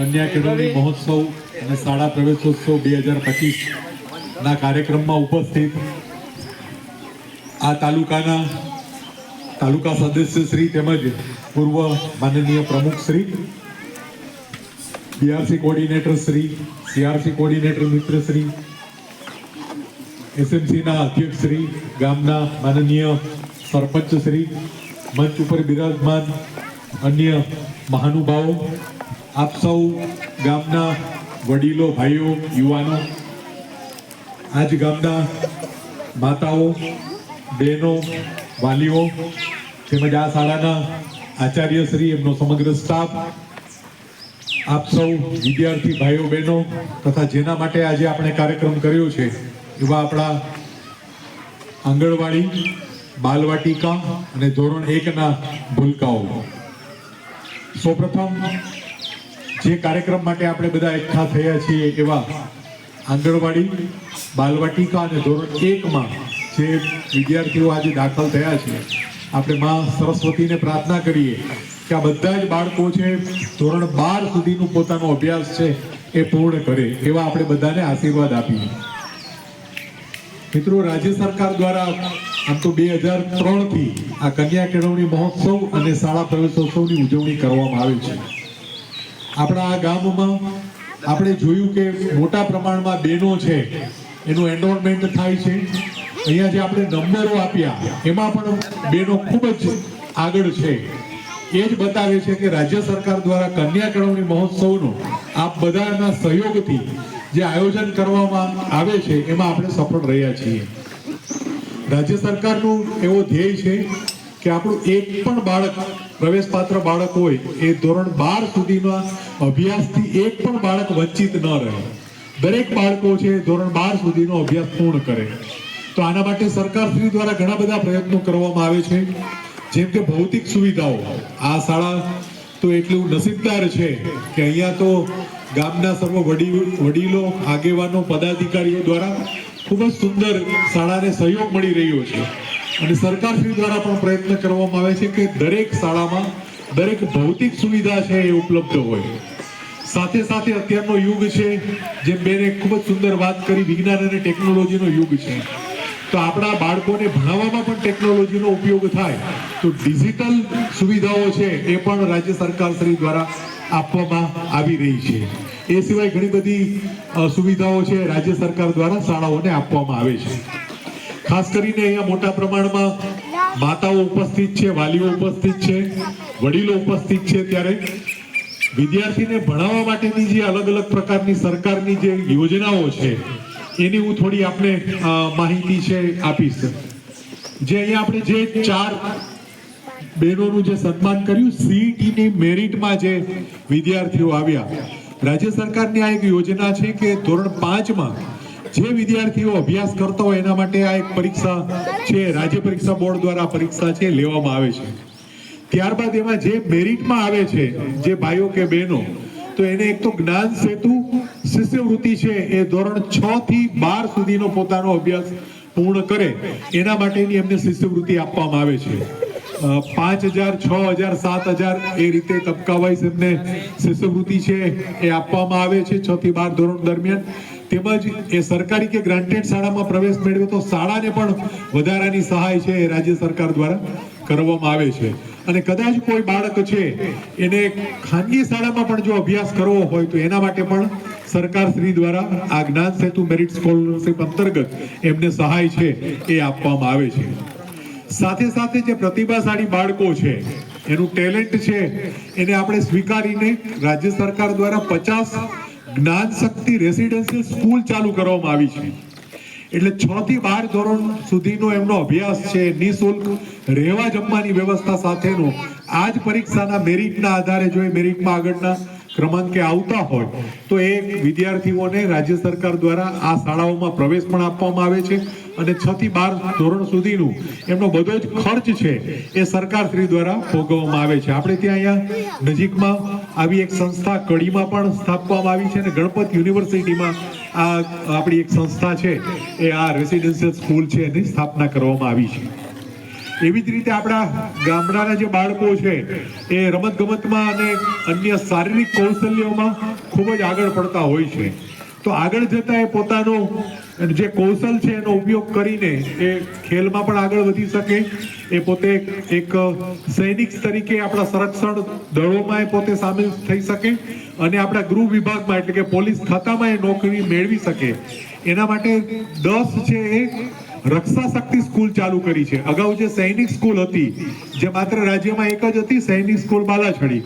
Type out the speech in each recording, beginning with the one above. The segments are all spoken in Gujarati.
કન્યા કેળવણી મહોત્સવ અને શાળા પ્રવેશોત્સવ બે હજાર પચીસના કાર્યક્રમમાં ઉપસ્થિત આ તાલુકાના તાલુકા સદસ્ય શ્રી તેમજ પૂર્વ માનનીય પ્રમુખ Shri BRC coordinator Shri CRC coordinator મિત્ર શ્રી એસએમસીના અધ્યક્ષ શ્રી ગામના માનનીય સરપંચ શ્રી મંચ ઉપર બિરાજમાન અન્ય મહાનુભાવો આપ સૌ ગામના વડીલો, ભાઈઓ, યુવાનો, આજ ગામના માતાઓ, બહેનો, વાલીઓ, તેમજ આ શાળાના આચાર્ય શ્રી, એમનો સમગ્ર સ્ટાફ, આપ સૌ વિદ્યાર્થી ભાઈઓ, બહેનો, તથા જેના માટે આજે આપણે કાર્યક્રમ કર્યો છે, એવા આપણા આંગણવાડી, બાલવાટિકા અને ધોરણ એકના ભૂલકાઓ. સૌપ્રથમ જે કાર્યક્રમ માટે આપણે બધા એકઠા થયા છીએ એવા આંગણવાડી, બાલવાટિકા અને ધોરણ એકમાં જે વિદ્યાર્થીઓ આજે દાખલ થયા છે, આપણે મા સરસ્વતીને પ્રાર્થના કરીએ કે આ બધા જ બાળકો છે, ધોરણ બાર સુધીનું પોતાનો અભ્યાસ છે, એ પૂર્ણ કરે, એવા આપણે બધાને આશીર્વાદ આપીએ. મિત્રો, રાજ્ય સરકાર દ્વારા આમ તો બે હજાર ત્રણથી આ કન્યા કેળવણી મહોત્સવ અને શાળા પ્રવેશોત્સવની ઉજવણી કરવામાં આવે છે. આપણા આ ગામમાં આપણે જોયું કે મોટા પ્રમાણમાં બહેનો છે, એનું એનરોલમેન્ટ થાય છે. અહીંયા જે આપણે નંબરો આપ્યા, એમાં પણ બહેનો ખૂબ જ આગળ છે. એ જ બતાવે છે કે રાજ્ય સરકાર દ્વારા કન્યા કેળવણી મહોત્સવનો આપ બધાના સહયોગથી જે આયોજન કરવામાં આવે છે, એમાં આપણે સફળ રહ્યા છીએ. રાજ્ય સરકારનું એવો ધ્યેય છે કે આપણું એક પણ બાળક, પ્રવેશપાત્ર બાળક હોય, એ ધોરણ બાર સુધીના અભ્યાસથી એક પણ બાળક વંચિત ન રહે. દરેક બાળકો છે, ધોરણ બાર સુધીનો અભ્યાસ પૂર્ણ કરે. તો આના માટે સરકાર શ્રી દ્વારા ઘણા બધા પ્રયત્નો કરવામાં આવે છે. જેમ કે ભૌતિક સુવિધાઓ. આ શાળા તો એટલું નસીબદાર છે કે અહીંયા તો ગામના સર્વ વડી વડીલો, આગેવાનો, પદાધિકારીઓ દ્વારા ખૂબ જ સુંદર શાળાને સહયોગ મળી રહ્યો છે. અને સરકાર શ્રી દ્વારા પણ પ્રયત્ન કરવામાં આવે છે કે દરેક શાળામાં દરેક ભૌતિક સુવિધા છે એ ઉપલબ્ધ હોય. સાથે સાથે અત્યારનો યુગ છે જે બેને ખૂબ જ સુંદર વાત કરી, વિજ્ઞાન અને ટેકનોલોજીનો યુગ છે. તો આપણા બાળકોને ભણાવવામાં પણ ટેકનોલોજીનો ઉપયોગ થાય, તો ડિજિટલ સુવિધાઓ છે એ પણ રાજ્ય સરકાર શ્રી દ્વારા આપવામાં આવી રહી છે. એ સિવાય ઘણી બધી સુવિધાઓ છે રાજ્ય સરકાર દ્વારા શાળાઓને આપવામાં આવે છે. ખાસ કરીને અહીંયા મોટા પ્રમાણમાં માતાઓ ઉપસ્થિત છે, વાલીઓ ઉપસ્થિત છે, વડીલો ઉપસ્થિત છે ત્યારે વિદ્યાર્થીને ભણાવવા માટેની જે અલગ અલગ પ્રકારની સરકારની જે યોજનાઓ છે, એની હું થોડી આપને માહિતી છે, આપીશ. જે અહીંયા આપણે જે ચાર બહેનોનું જે સન્માન કર્યું, સીઈટીની મેરિટમાં જે વિદ્યાર્થીઓ આવ્યા. રાજ્ય સરકારની આ એક યોજના છે કે ધોરણ પાંચમાં જે વિદ્યાર્થીઓ અભ્યાસ કરતા હોય એના માટે આ એક પરીક્ષા છે, રાજ્ય પરીક્ષા બોર્ડ દ્વારા પરીક્ષા છે, લેવામાં આવે છે. ત્યારબાદ એમાં જે મેરિટમાં આવે છે, જે ભાઈઓ કે બહેનો, તો એને એક તો જ્ઞાન સેતુ શિષ્યવૃત્તિ છે, એ ધોરણ છ થી બાર સુધીનો પોતાનો અભ્યાસ પૂર્ણ કરે, એના માટેની એમને શિષ્યવૃત્તિ આપવામાં આવે છે. પાંચ હજાર, છ હજાર, સાત હજાર એ રીતે તબક્કા વાઇઝ એમને શિષ્યવૃત્તિ છે, એ આપવામાં આવે છે, છ થી બાર ધોરણ દરમિયાન. તેમજ એ સરકારી કે ગ્રાન્ટેડ શાળામાં પ્રવેશ મેળવે તો શાળાને પણ વધારાની સહાય છે રાજ્ય સરકાર દ્વારા કરવામાં આવે છે. અને કદાચ કોઈ બાળક છે, એને ખાનગી શાળામાં પણ જો અભ્યાસ કરવો હોય તો એના માટે પણ સરકાર શ્રી દ્વારા આ જ્ઞાન સેતુ મેરિટ સ્કોલરશિપ અંતર્ગત એમને સહાય છે એ આપવામાં આવે છે. સાથે સાથે જે પ્રતિભાશાળી બાળકો છે, એનું ટેલેન્ટ છે, એને આપણે સ્વીકારીને રાજ્ય સરકાર દ્વારા પચાસ જ્ઞાન શક્તિ રેસિડેન્શિયલ સ્કૂલ ચાલુ કરવામાં આવી છે. એટલે છ થી બાર ધોરણ સુધીનો એમનો અભ્યાસ છે, નિઃશુલ્ક રહેવા જમવાની વ્યવસ્થા સાથેનો. આ જ પરીક્ષાના મેરિટના આધારે જો એ મેરિટમાં આગળના ક્રમાંકે આવતા હોય, તો એ વિદ્યાર્થીઓને રાજ્ય સરકાર દ્વારા આ શાળાઓમાં પ્રવેશ પણ આપવામાં આવે છે અને છ થી બાર ધોરણ સુધીનું એમનો બધો જ ખર્ચ છે એ સરકાર શ્રી દ્વારા ભોગવવામાં આવે છે. આપણે ત્યાં અહીંયા નજીકમાં આવી એક સંસ્થા કડીમાં પણ સ્થાપવામાં આવી છે અને ગણપત યુનિવર્સિટીમાં આ આપણી એક સંસ્થા છે, એ આ રેસિડેન્શિયલ સ્કૂલ છે એની સ્થાપના કરવામાં આવી છે. એવી જ રીતે આપણા ગામડાના જે બાળકો છે, એ રમત ગમતમાં અને અન્ય શારીરિક કૌશલ્યોમાં ખૂબ જ આગળ પડતા હોય છે. તો આગળ જતા એ પોતાનો જે કૌશલ છે, એનો ઉપયોગ કરીને એ ખેલમાં પણ આગળ વધી શકે. એ પોતે એક સૈનિક તરીકે આપણા સંરક્ષણ દળોમાં એ પોતે સામેલ થઈ શકે અને આપણા ગૃહ વિભાગમાં, એટલે કે પોલીસ ખાતામાં એ નોકરી મેળવી શકે. એના માટે દસ છે એ રક્ષા શક્તિ સ્કૂલ ચાલુ કરી છે. અગાઉ જે સૈનિક સ્કૂલ હતી, જે માત્ર રાજ્યમાં એક જ હતી, સૈનિક સ્કૂલ બાલાછડી.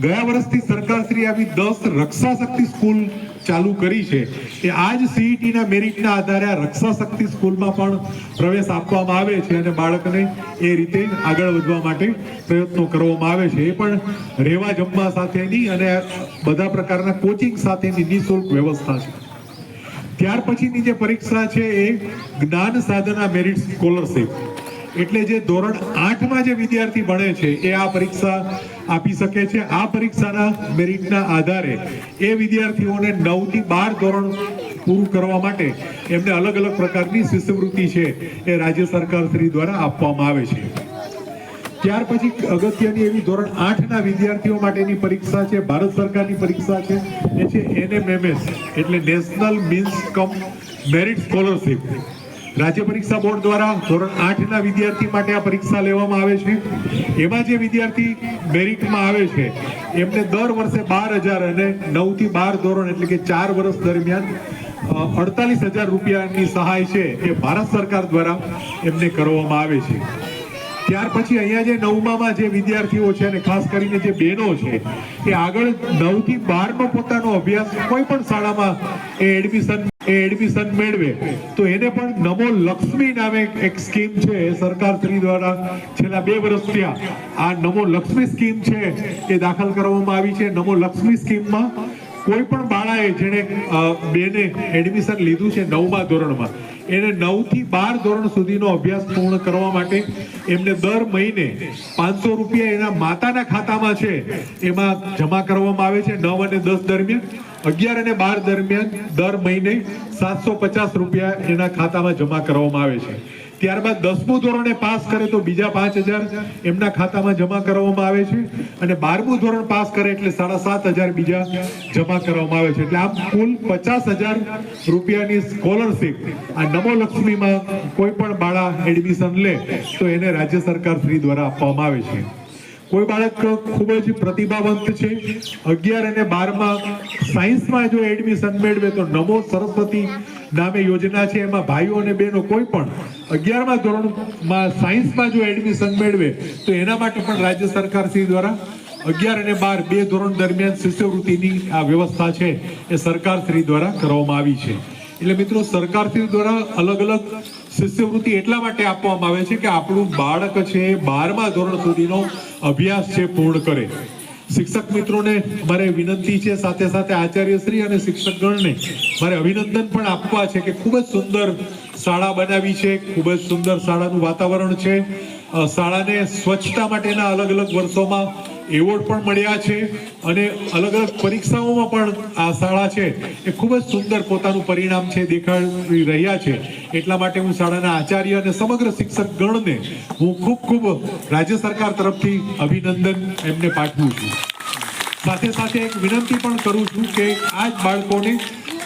ગયા વર્ષથી સરકારશ્રી આવી દસ રક્ષા શક્તિ સ્કૂલ ચાલુ કરી છે. એ આજ સીઈટીના મેરિટના આધારે આ રક્ષા શક્તિ સ્કૂલમાં પણ પ્રવેશ આપવામાં આવે છે અને બાળકને એ રીતે આગળ વધવા માટે પ્રયત્નો કરવામાં આવે છે. એ પણ રહેવા જમવા સાથેની અને બધા પ્રકારના કોચિંગ સાથેની નિઃશુલ્ક વ્યવસ્થા છે. ત્યાર પછીની જે પરીક્ષા છે એ જ્ઞાન સાધના મેરિટ સ્કોલરશિપ એટલે જે ધોરણ આઠમાં જે વિદ્યાર્થી ભણે છે, એ આ પરીક્ષા આપી શકે છે. આ પરીક્ષાના મેરિટના આધારે એ વિદ્યાર્થીઓને નવથી બાર ધોરણ પૂરું કરવા માટે એમને અલગ અલગ પ્રકારની શિષ્યવૃત્તિ છે એ રાજ્ય સરકાર શ્રી દ્વારા આપવામાં આવે છે. ત્યાર પછી અગત્યની એવી ધોરણ આઠના વિદ્યાર્થીઓ માટેની પરીક્ષા છે, ભારત સરકારની પરીક્ષા છે. એ છે એનએમએમએસ, એટલે national means cum merit scholarship રાજ્ય પરીક્ષા બોર્ડ દ્વારા ધોરણ આઠના વિદ્યાર્થી માટે આ પરીક્ષા લેવામાં આવે છે. એમાં જે વિદ્યાર્થી મેરિટમાં આવે છે, એમને દર વર્ષે બાર હજાર અને નવથી બાર ધોરણ, એટલે કે ચાર વર્ષ દરમિયાન અડતાલીસ હજાર રૂપિયાની સહાય છે એ ભારત સરકાર દ્વારા એમને કરવામાં આવે છે. ત્યાર પછી અહીંયા જે નવમામાં જે વિદ્યાર્થીઓ છે અને ખાસ કરીને જે બહેનો છે, એ આગળ નવથી બાર નો પોતાનો અભ્યાસ કોઈ પણ શાળામાં એ એડમિશન એ એડમિશન મેળવે, તો એને પણ નમો લક્ષ્મી નામે એક સ્કીમ છે સરકાર શ્રી દ્વારા છેલ્લા બે વર્ષથી થયા. આ નમો લક્ષ્મી સ્કીમ છે, એ દાખલ કરવામાં આવી છે. નમો લક્ષ્મી સ્કીમમાં કોઈ પણ બાળાએ જેણે બેને એડમિશન લીધું છે નવમા ધોરણમાં, એને નવથી બાર ધોરણ સુધીનો અભ્યાસ પૂર્ણ કરવા માટે એમને દર મહિને પાંચસો રૂપિયા એના માતાના ખાતામાં છે, એમાં જમા કરવામાં આવે છે નવ અને દસ દરમિયાન. અગિયાર અને બાર દરમિયાન દર મહિને સાતસો પચાસ રૂપિયા એના ખાતામાં જમા કરવામાં આવે છે. ત્યારબાદ દસમું ધોરણે પાસ કરે તો બીજા પાંચ હજાર એમના ખાતામાં જમા કરવામાં આવે છે. અને બારમું ધોરણ પાસ કરે એટલે સાડા સાત હજાર બીજા જમા કરવામાં આવે છે. એટલે આમ કુલ પચાસ હજાર રૂપિયાની સ્કોલરશિપ આ નમો લક્ષ્મીમાં કોઈ પણ બાળા એડમિશન લે તો એને રાજ્ય સરકાર શ્રી દ્વારા આપવામાં આવે છે. કોઈ બાળક ખૂબ જ પ્રતિભાવંત છે. અગિયાર અને બારમાં સાયન્સમાં જો એડમિશન મેળવે તો નમો સરસ્વતી નામે યોજના છે, એમાં ભાઈઓ અને બહેનો કોઈ પણ અગિયારમા ધોરણમાં સાયન્સમાં જો એડમિશન મેળવે, તો એના માટે પણ રાજ્ય સરકાર શ્રી દ્વારા અગિયાર અને બાર બે ધોરણ દરમિયાન શિષ્યવૃત્તિની આ વ્યવસ્થા છે, એ સરકાર શ્રી દ્વારા કરવામાં આવી છે. એટલે મિત્રો, સરકાર શ્રી દ્વારા અલગ અલગ શિષ્યવૃત્તિ એટલા માટે આપવામાં આવે છે કે આપણું બાળક છે, બારમા ધોરણ સુધીનો અભ્યાસ છે, પૂર્ણ કરે. શિક્ષક મિત્રોને મારે વિનંતી છે, સાથે સાથે આચાર્યશ્રી અને શિક્ષકગણને મારે અભિનંદન પણ આપવા છે કે ખૂબ જ સુંદર શાળા બનાવી છે, ખૂબ જ સુંદર શાળાનું વાતાવરણ છે. શાળાને સ્વચ્છતા માટેના અલગ અલગ વર્ષોમાં એવોર્ડ પણ મળ્યા છે અને અલગ અલગ પરીક્ષાઓમાં પણ આ શાળા છે. એ ખૂબ જ સુંદર પોતાનું પરિણામ છે, દેખાડી રહ્યા છે. એટલા માટે હું શાળાના આચાર્ય અને સમગ્ર શિક્ષક ગણને હું ખૂબ ખૂબ રાજ્ય સરકાર તરફથી અભિનંદન એમને પાઠવું છું. સાથે સાથે એક વિનંતી પણ કરું છું કે આ જ બાળકોને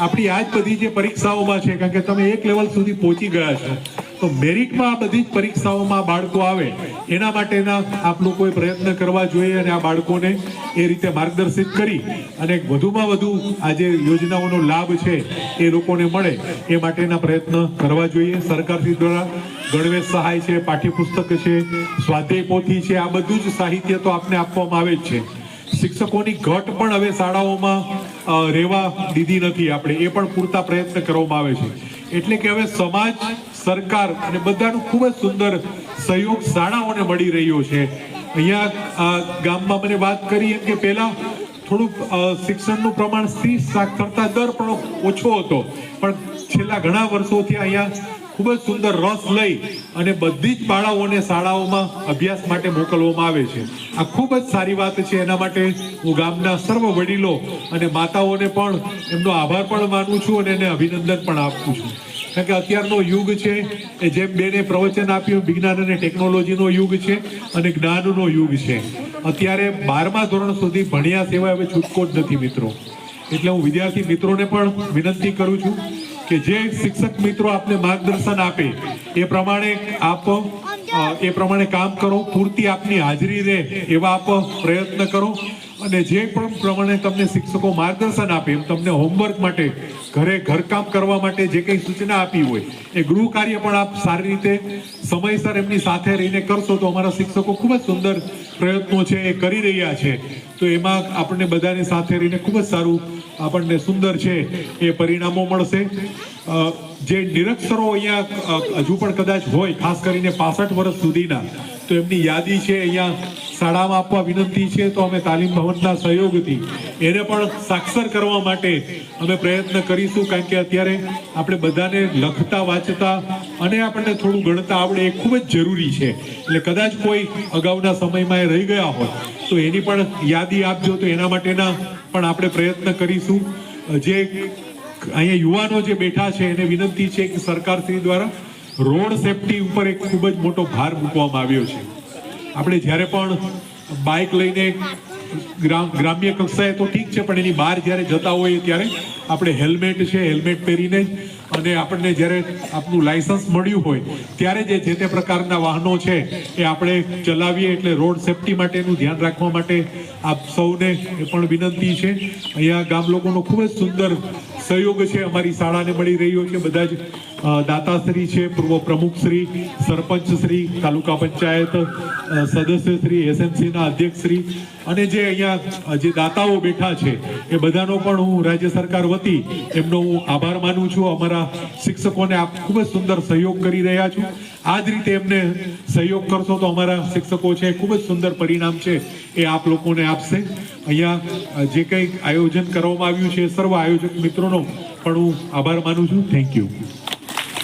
આપણી આ જ બધી જે પરીક્ષાઓમાં છે, કારણ કે તમે એક લેવલ સુધી પહોંચી ગયા છો તો મેરિટમાં આ બધી જ પરીક્ષાઓમાં બાળકો આવે, એના માટેના આપ લોકોએ પ્રયત્ન કરવા જોઈએ અને આ બાળકોને એ રીતે માર્ગદર્શિત કરી અને વધુમાં વધુ આ જે યોજનાઓનો લાભ છે એ લોકોને મળે, એ માટેના પ્રયત્ન કરવા જોઈએ. સરકારશ્રી દ્વારા ગણવેશ સહાય છે, પાઠ્યપુસ્તક છે સ્વાધ્યાય પોથી છે, આ બધું જ સાહિત્ય તો આપને આપવામાં આવે જ છે. શિક્ષકોની ઘટ પણ હવે શાળાઓમાં રહેવા દીધી નથી આપણે, એ પણ પૂરતા પ્રયત્ન કરવામાં આવે છે. એટલે કે હવે સમાજ સરકાર અને બધાનું ખૂબ જ સુંદર સહયોગ શાળાઓને મળી રહ્યો છે. અહીંયા ગામમાં મને વાત કરી કે પહેલા થોડુંક શિક્ષણનું પ્રમાણ સ્ત્રી સાક્ષરતા દર પણ ઓછો હતો. પણ છેલ્લા ઘણા વર્ષોથી અહીંયા ખૂબ જ સુંદર રસ લઈ અને બધી જ બાળાઓને શાળાઓમાં અભ્યાસ માટે મોકલવામાં આવે છે. આ ખૂબ જ સારી વાત છે. એના માટે હું ગામના સર્વ વડીલો અને માતાઓને પણ એમનો આભાર પણ માનું છું અને એને અભિનંદન પણ આપું છું. કારણ કે અત્યારનો યુગ છે એ જેમ બેને પ્રવચન આપ્યું, વિજ્ઞાન અને ટેકનોલોજીનો યુગ છે અને જ્ઞાનનો યુગ છે. અત્યારે બારમા ધોરણ સુધી ભણ્યા સિવાય હવે છૂટકો જ નથી, મિત્રો. એટલે હું વિદ્યાર્થી મિત્રોને પણ વિનંતી કરું છું કે જે શિક્ષક મિત્રો આપને માર્ગદર્શન આપે, એ પ્રમાણે આપ એ પ્રમાણે કામ કરો, પૂરતી આપની હાજરી રહે, એવા આપ પ્રયત્ન કરો. અને જે પણ પ્રમાણે તમને શિક્ષકો માર્ગદર્શન આપે, એમ તમને હોમવર્ક માટે, ઘરે ઘરકામ કરવા માટે જે કંઈ સૂચના આપી હોય, એ ગૃહ કાર્ય પણ આપ સારી રીતે સમયસર એમની સાથે રહીને કરશો તો અમારા શિક્ષકો ખૂબ જ સુંદર પ્રયત્નો છે, એ કરી રહ્યા છે. તો એમાં આપણને બધાની સાથે રહીને ખૂબ જ સારું આપણને સુંદર છે એ પરિણામો મળશે. જે નિરક્ષરો અહીંયા હજુ પણ કદાચ હોય, ખાસ કરીને પાસઠ વર્ષ સુધીના. તો એમની યાદી છે, અહીંયા શાળામાં આપવા વિનંતી છે, તો અમે તાલીમ ભવનના સહયોગથી એને પણ સાક્ષર કરવા માટે અમે પ્રયત્ન કરીશું, કારણ કે અત્યારે આપણે બધાને લખતા, વાંચતા અને આપણને થોડું ગણતા આવડે એ ખૂબ જ જરૂરી છે. એટલે કદાચ કોઈ અગાઉના સમયમાં એ રહી ગયા હોય, તો એની પણ યાદી આપજો, તો એના માટેના પણ આપણે પ્રયત્ન કરીશું. જે અહીંયા યુવાનો જે બેઠા છે, એને વિનંતી છે કે સરકારશ્રી દ્વારા રોડ સેફટી ઉપર એક ખૂબ જ મોટો ભાર મૂકવામાં આવ્યો છે. આપણે જ્યારે પણ બાઇક લઈને ગ્રામ ગ્રામ્ય કક્ષાએ તો ઠીક છે, પણ એની બહાર જ્યારે જતા હોઈએ ત્યારે આપણે હેલ્મેટ છે, હેલ્મેટ પહેરીને અને આપણને જ્યારે આપનું લાયસન્સ મળ્યું હોય, ત્યારે જે જે તે પ્રકારના વાહનો છે એ આપણે ચલાવીએ એટલે રોડ સેફટી માટેનું ધ્યાન રાખવા માટે આપ સૌને એ પણ વિનંતી છે. અહીંયા ગામ લોકોનો ખૂબ જ સુંદર સહયોગ છે, અમારી શાળાને મળી રહ્યો છે. બધા જ દાતાશ્રી છે, પૂર્વ પ્રમુખશ્રી સરપંચશ્રી તાલુકા પંચાયત સદસ્યશ્રી એસએમસીના અધ્યક્ષશ્રી અને જે અહીંયા, જે દાતાઓ બેઠા છે, એ બધાનો પણ હું રાજ્ય સરકાર વતી એમનો હું આભાર માનું છું. અમારા શિક્ષકોને આપ ખૂબ જ સુંદર સહયોગ કરી રહ્યા છું. આ જ રીતે એમને સહયોગ કરશો તો અમારા શિક્ષકો છે, ખૂબ જ સુંદર પરિણામ છે એ આપ લોકોને આપશે. અહીંયા જે કંઈક આયોજન કરવામાં આવ્યું છે, સર્વ આયોજક મિત્રોનો પણ હું આભાર માનું છું. Thank you